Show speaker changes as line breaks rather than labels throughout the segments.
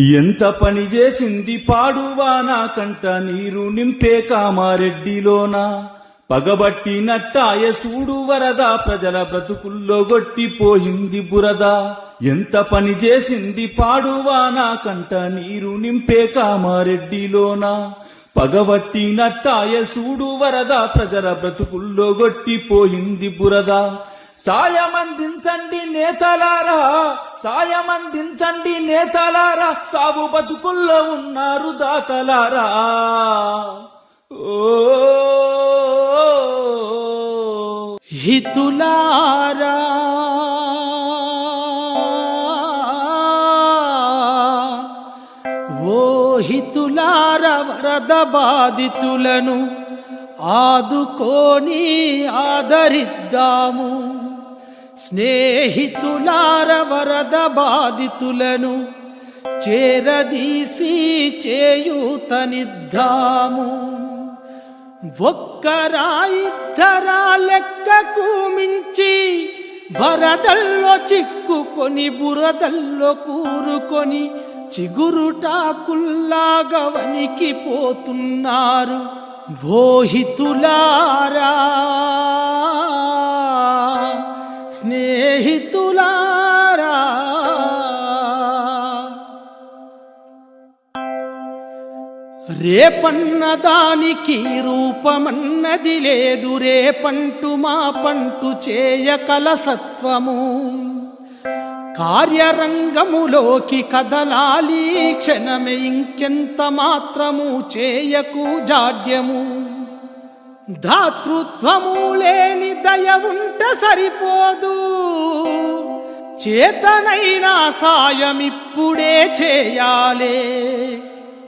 ఎంత పని చేసింది పాడువానా కంట నీరు నింపే కామారెడ్డిలోన. పగబట్టి నట్టాయ సూడు వరద ప్రజల బ్రతుకుల్లో గొట్టిపోయింది బురద. ఎంత పని చేసింది పాడువానా కంట నీరు నింపే కామారెడ్డిలోన. పగబట్టి నట్టాయ సూడు వరద ప్రజల బ్రతుకుల్లో గొట్టిపోయింది బురద. సాయమందించండి నేతలారా సాయమందించండి నేతలారా సాగు బతుకుల్లో ఉన్నారు దాతలారా. ఓ
హితులారా ఓ హితులార వరద బాధితులను ఆదుకోని ఆదరిద్దాము. స్నేహితులార వరద బాధితులను చేరదీసి చేయూతనిద్దాము. ఒక్కరా ఇద్దరా లెక్కకు మించి వరదల్లో చిక్కుకొని బురదల్లో కూరుకొని చిగురుటాకుల్లాగా వణికిపోతున్నారు ఓహితులారా రేపన్న దానికి రూపమన్నది లేదు రేపంటు మా పంటు చేయకల సత్వము కార్యరంగములోకి కదలాలి క్షణమే ఇంకెంత మాత్రము చేయకు జాడ్యము. దాతృత్వము లేని దయ ఉంట సరిపోదు. చేతనైనా సాయమిప్పుడే చేయాలే.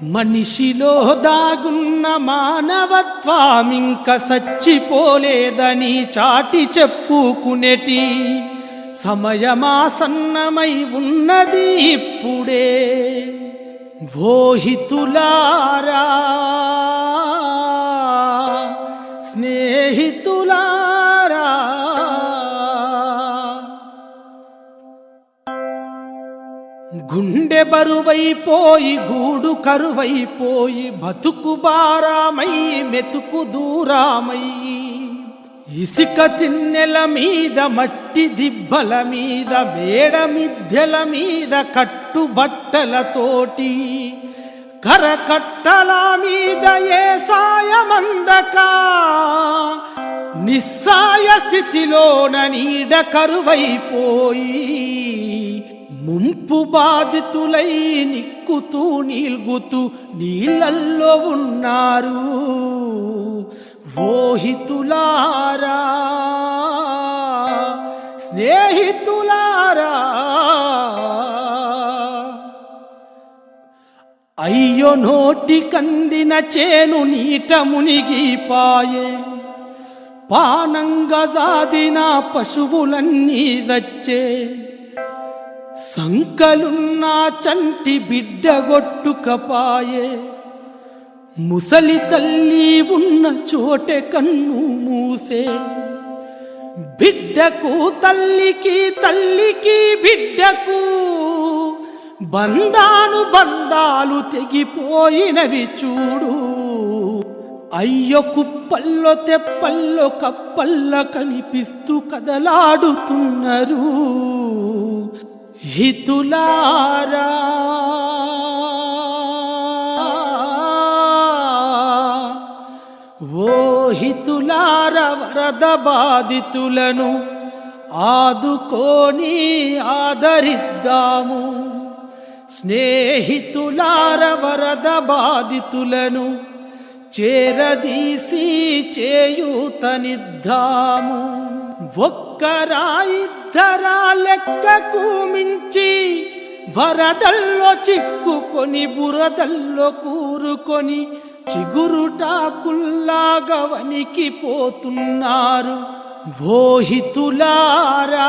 మనిషిలో దాగున్న మానవత్వామింక సచ్చిపోలేదని చాటి చెప్పుకునేటి సమయమాసన్నమై ఉన్నది ఇప్పుడే. ఓహితులారా స్నేహితులారా గుండె బరువైపోయి గూడు కరువైపోయి బతుకు బారామై మెతుకు దూరామయ్యి ఇసుక తిన్నెల మీద మట్టి దిబ్బల మీద మేడ మిద్దెల మీద కట్టుబట్టలతోటి కరకట్టల మీద ఏ సాయమందక? నిస్సాయ స్థితిలోన నీడ కరువైపోయి ముంపు బాధితులై నిక్కుతూ నీల్గుతూ నీళ్ళల్లో ఉన్నారు. ఓహితులారా స్నేహితులారా. అయ్యో నోటి కందిన చేను నీట మునిగిపాయే. పానంగా దాదిన పశువులన్నీ దచ్చే. సంకలున్నా చంటి బిడ్డగొట్టుకపాయే ముసలి తల్లి ఉన్న చోటే కన్ను మూసే. బిడ్డకు తల్లికి తల్లికి బిడ్డకు బంధాను బంధాలు తెగిపోయినవి చూడు. అయ్యో కుప్పల్లో తెప్పల్లో కప్పల్ల కనిపిస్తూ కదలాడుతున్నారు. హితులారా. ఓ హితులార వరద బాధితులను ఆదుకోని ఆదరిద్దాము. స్నేహితులార వరద బాధితులను చేరదీసి చేయూతనిద్దాము. ఒక్కరా ఇద్దరా లెక్కకు మించి వరదల్లో చిక్కుకొని బురదల్లో కూరుకొని చిగురుటాకుల్లాగా వణికిపోతున్నారు ఓహితులారా